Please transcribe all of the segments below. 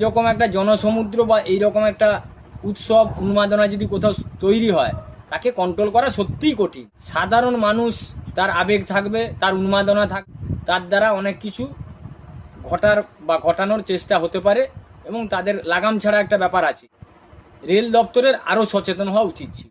এরকম একটা জনসমুদ্র বা এইরকম একটা উৎসব উন্মাদনা যদি কোথাও তৈরি হয়, তাকে কন্ট্রোল করা সত্যিই কঠিন। সাধারণ মানুষ তার আবেগ থাকবে, তার উন্মাদনা থাক, তার দ্বারা অনেক কিছু ঘটার বা ঘটানোর চেষ্টা হতে পারে এবং তাদের লাগাম ছাড়া একটা ব্যাপার আছে। রেল দপ্তরের আরও সচেতন হওয়া উচিত ছিল।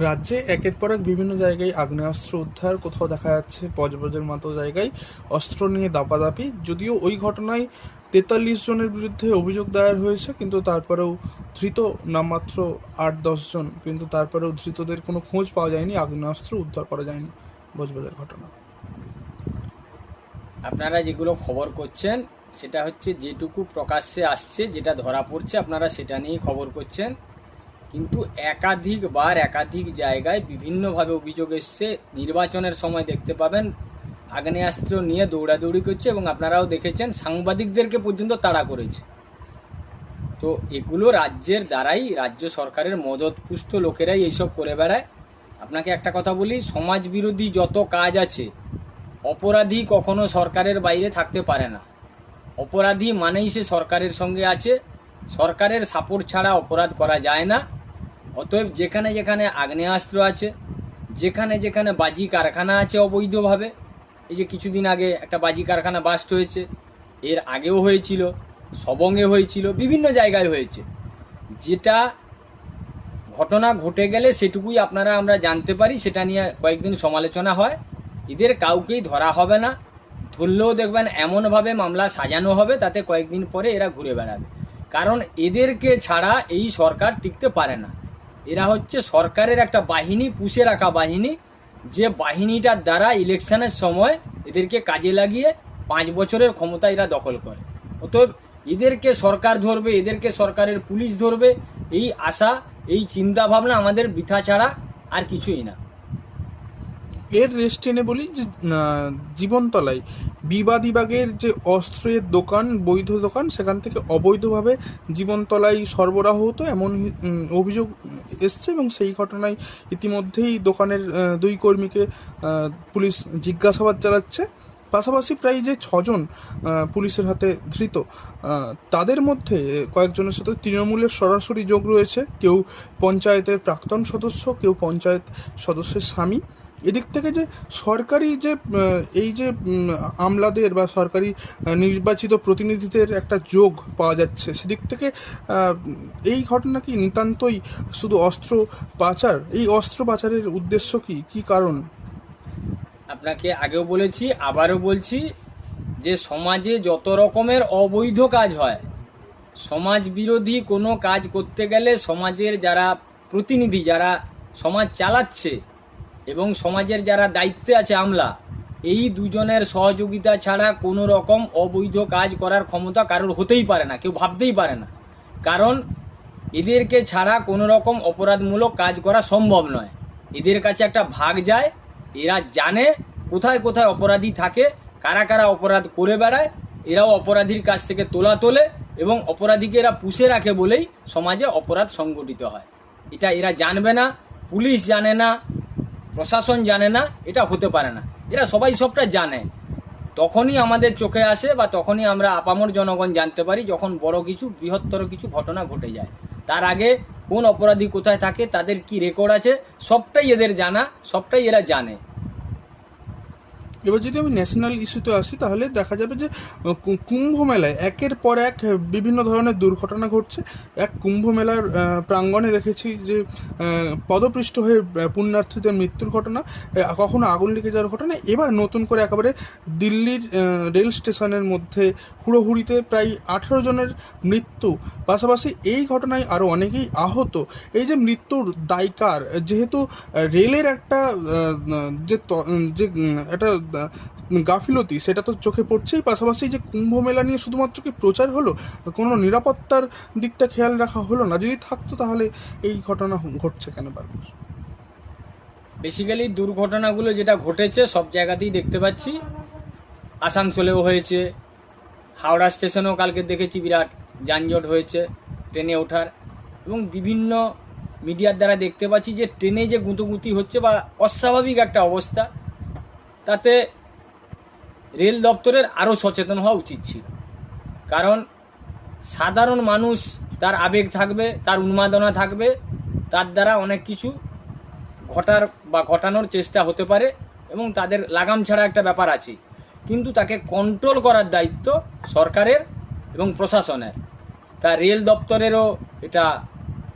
রাজ্যে একের পর এক বিভিন্ন জায়গায় আগ্নেয়াস্ত্র উদ্ধার, কোথাও দেখা যাচ্ছে বজবজের মতো জায়গায় অস্ত্র নিয়ে দাপাদাপি। যদিও ওই ঘটনায় তেতাল্লিশ জনের বিরুদ্ধে অভিযোগ দায়ের হয়েছে, কিন্তু তারপরেও ধৃত নামমাত্র আট জন, কিন্তু তারপরেও ধৃতদের কোনো খোঁজ পাওয়া যায়নি, আগ্নেয়াস্ত্র উদ্ধার করা যায়নি বজবজের ঘটনা। আপনারা যেগুলো খবর করছেন, সেটা হচ্ছে যেটুকু প্রকাশ্যে আসছে, যেটা ধরা পড়ছে, আপনারা সেটা নিয়েই খবর করছেন। কিন্তু একাধিকবার একাধিক জায়গায় বিভিন্নভাবে অভিযোগ এসছে। নির্বাচনের সময় দেখতে পাবেন, আগ্নেয়াস্ত্র নিয়ে দৌড়াদৌড়ি করছে এবং আপনারাও দেখেছেন, সাংবাদিকদেরকে পর্যন্ত তাড়া করেছে। তো এগুলো রাজ্যের দ্বারাই, রাজ্য সরকারের মদতপুষ্ট লোকেরাই এইসব করে বেড়ায়। আপনাকে একটা কথা বলি সমাজ বিরোধী যত কাজ আছে, অপরাধী কখনো সরকারের বাইরে থাকতে পারে না। অপরাধী মানেই সে সরকারের সঙ্গে আছে। সরকারের সাপোর্ট ছাড়া অপরাধ করা যায় না। অতএব যেখানে যেখানে আগ্নেয়াস্ত্র আছে, যেখানে যেখানে বাজি কারখানা আছে অবৈধভাবে, এই যে কিছুদিন আগে একটা বাজি কারখানা বাস্ট হয়েছে, এর আগেও হয়েছিল, সবঙ্গে হয়েছিল, বিভিন্ন জায়গায় হয়েছে। যেটা ঘটনা ঘটে গেলে সেটুকুই আপনারা আমরা জানতে পারি, সেটা নিয়ে কয়েকদিন সমালোচনা হয়। এদের কাউকেই ধরা হবে না। ধরলেও দেখবেন এমনভাবে মামলা সাজানো হবে, তাতে কয়েকদিন পরে এরা ঘুরে বেড়াবে। কারণ এদেরকে ছাড়া এই সরকার টিকতে পারে না। এরা হচ্ছে সরকারের একটা বাহিনী, পুষে রাখা বাহিনী, যে বাহিনীটার দ্বারা ইলেকশনের সময় এদেরকে কাজে লাগিয়ে পাঁচ বছরের ক্ষমতা এরা দখল করে। অতএব এদেরকে সরকার ধরবে, এদেরকে সরকারের পুলিশ ধরবে, এই আশা, এই চিন্তাভাবনা আমাদের বৃথা ছাড়া আর কিছুই না। এর রেস্ট টেনে বলি যে জীবনতলায় বিবাদীবাগের যে অস্ত্রের দোকান, বৈধ দোকান, সেখান থেকে অবৈধভাবে জীবনতলায় সরবরাহ হতো, এমন অভিযোগ এসছে এবং সেই ঘটনায় ইতিমধ্যেই দোকানের দুই কর্মীকে পুলিশ জিজ্ঞাসাবাদ চালাচ্ছে। পাশাপাশি প্রায় যে ছজন পুলিশের হাতে ধৃত তাদের মধ্যে কয়েকজনের সাথে তৃণমূলের সরাসরি যোগ রয়েছে। কেউ পঞ্চায়েতের প্রাক্তন সদস্য, কেউ পঞ্চায়েত সদস্যের স্বামী। এদিক থেকে যে সরকারি যে এই যে আমলাদের বা সরকারি নির্বাচিত প্রতিনিধিদের একটা যোগ পাওয়া যাচ্ছে, সেদিক থেকে এই ঘটনা কি নিতান্তই শুধু অস্ত্র পাচার? এই অস্ত্র পাচারের উদ্দেশ্য কি? কি কারণ? আপনাকে আগেও বলেছি, আবারও বলছি যে সমাজে যত রকমের অবৈধ কাজ হয়, সমাজ বিরোধী কোনো কাজ করতে গেলে সমাজের যারা প্রতিনিধি, যারা সমাজ চালাচ্ছে এবং সমাজের যারা দায়িত্বে আছে আমলা, এই দুজনের সহযোগিতা ছাড়া কোনো রকম অবৈধ কাজ করার ক্ষমতা কারোর হতেই পারে না, কেউ ভাবতেই পারে না। কারণ এদেরকে ছাড়া কোনো রকম অপরাধমূলক কাজ করা সম্ভব নয়। এদের কাছে একটা ভাগ যায়, এরা জানে কোথায় কোথায় অপরাধী থাকে, কারা কারা অপরাধ করে বেড়ায়, এরাও অপরাধীর কাছ থেকে তোলা তোলে এবং অপরাধীকে এরা পুষে রাখে বলেই সমাজে অপরাধ সংগঠিত হয়। এটা এরা জানবে না, পুলিশ জানে না প্রশাসন জানে না, এটা হতে পারে না। এরা সবাই সবটা জানে। তখনই আমাদের চোখে আসে বা তখনই আমরা আপামর জনগণ জানতে পারি যখন বড় কিছু, বৃহত্তর কিছু ঘটনা ঘটে যায়। তার আগে কোন অপরাধী কোথায় থাকে, তাদের কি রেকর্ড আছে, সবটাই এদের জানা, সবটাই এরা জানে। এবার যদি আমি ন্যাশনাল ইস্যুতে আসি তাহলে দেখা যাবে যে কুম্ভ মেলায় একের পর এক বিভিন্ন ধরনের দুর্ঘটনা ঘটছে। এক কুম্ভ মেলার প্রাঙ্গণে দেখেছি যে আহ, পদপৃষ্ঠ হয়ে পুণ্যার্থীদের মৃত্যুর ঘটনা কখনো আগুন লেগে যাওয়ার ঘটনা। এবার নতুন করে একেবারে দিল্লির রেল স্টেশনের মধ্যে হুড়োহুড়িতে প্রায় আঠেরো জনের মৃত্যু। পাশাপাশি এই ঘটনায় আরও অনেকেই আহত। এই যে মৃত্যুর দায়কার যেহেতু রেলের একটা যে যে একটা গাফিলতি, সেটা তো চোখে পড়ছেই। পাশাপাশি যে কুম্ভ মেলা নিয়ে শুধুমাত্র কি প্রচার হলো? কোনো নিরাপত্তার দিকটা খেয়াল রাখা হলো না? যদি থাকতো তাহলে এই ঘটনা ঘটছে কেন বারবার? বেসিক্যালি দুর্ঘটনাগুলো যেটা ঘটেছে, সব জায়গাতেই দেখতে পাচ্ছি। আসানসোলেও হয়েছে, হাওড়া স্টেশনেও কালকে দেখেছি বিরাট যানজট হয়েছে, ট্রেনে ওঠার। এবং বিভিন্ন মিডিয়ার দ্বারা দেখতে পাচ্ছি যে ট্রেনে যে গুঁতোগুঁতি হচ্ছে বা অস্বাভাবিক একটা অবস্থা তাতে রেল দপ্তরের আরও সচেতন হওয়া উচিত ছিল। কারণ সাধারণ মানুষ তার আবেগ থাকবে তার উন্মাদনা থাকবে তার দ্বারা অনেক কিছু ঘটার বা ঘটানোর চেষ্টা হতে পারে এবং তাদের লাগাম ছাড়া একটা ব্যাপার আছে। কিন্তু তাকে কন্ট্রোল করার দায়িত্ব সরকারের এবং প্রশাসনের। তা রেল দপ্তরেরও এটা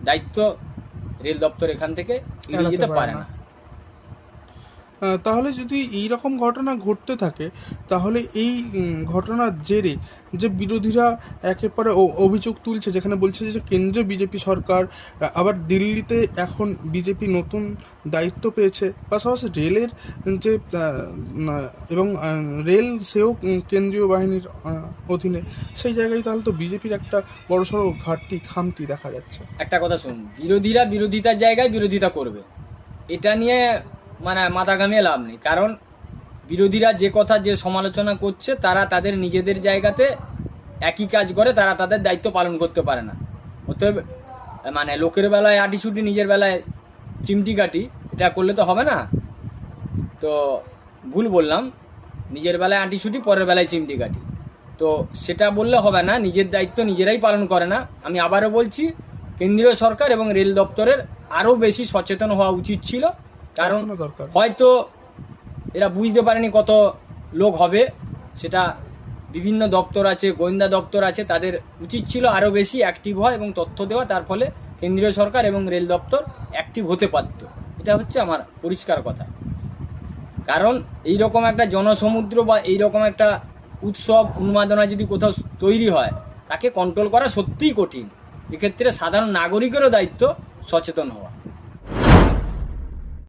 দায়িত্ব। রেল দপ্তর এখান থেকে এড়িয়ে যেতে পারে পারে না। তাহলে যদি এই রকম ঘটনা ঘটতে থাকে, তাহলে এই ঘটনার জেরে যে বিরোধীরা একেবারে ও- অভিযোগ তুলছে, যেখানে বলছে যে কেন্দ্রে বিজেপি সরকার আবার দিল্লিতে এখন বিজেপি নতুন দায়িত্ব পেয়েছে, পাশাপাশি রেলের যে এবং রেল সেও কেন্দ্রীয় বাহিনীর অধীনে, সেই জায়গায় তাহলে তো বিজেপির একটা বড়সড় ঘাটতি, খামতি দেখা যাচ্ছে। একটা কথা শুনুন, বিরোধীরা বিরোধিতার জায়গায় বিরোধিতা করবে। এটা নিয়ে মানে মাথা ঘামিয়ে লাভ নেই। কারণ বিরোধীরা যে কথা, যে সমালোচনা করছে, তারা তাদের নিজেদের জায়গাতে একই কাজ করে, তারা তাদের দায়িত্ব পালন করতে পারে না। অতএব মানে লোকের বেলায় আটি ছুটি নিজের বেলায় চিমটি কাটি এটা করলে তো হবে না। তো ভুল বললাম, নিজের বেলায় আঁটি ছুটি পরের বেলায় চিমটি কাটি তো সেটা বললে হবে না, নিজের দায়িত্ব নিজেরাই পালন করে না। আমি আবারও বলছি, কেন্দ্রীয় সরকার এবং রেল দপ্তরের আরও বেশি সচেতন হওয়া উচিত ছিল। কারণ দরকার। হয়তো এরা বুঝতে পারেনি কত লোক হবে। সেটা বিভিন্ন দপ্তর আছে গোয়েন্দা দপ্তর আছে তাদের উচিত ছিল আরও বেশি অ্যাক্টিভ হওয়া এবং তথ্য দেওয়া। তার ফলে কেন্দ্রীয় সরকার এবং রেল দপ্তর অ্যাক্টিভ হতে পারত। এটা হচ্ছে আমার পরিষ্কার কথা। কারণ এই রকম একটা জনসমুদ্র বা এই রকম একটা উৎসব উন্মাদনা যদি কোথাও তৈরি হয় তাকে কন্ট্রোল করা সত্যিই কঠিন। এক্ষেত্রে সাধারণ নাগরিকেরও দায়িত্ব সচেতন হওয়া।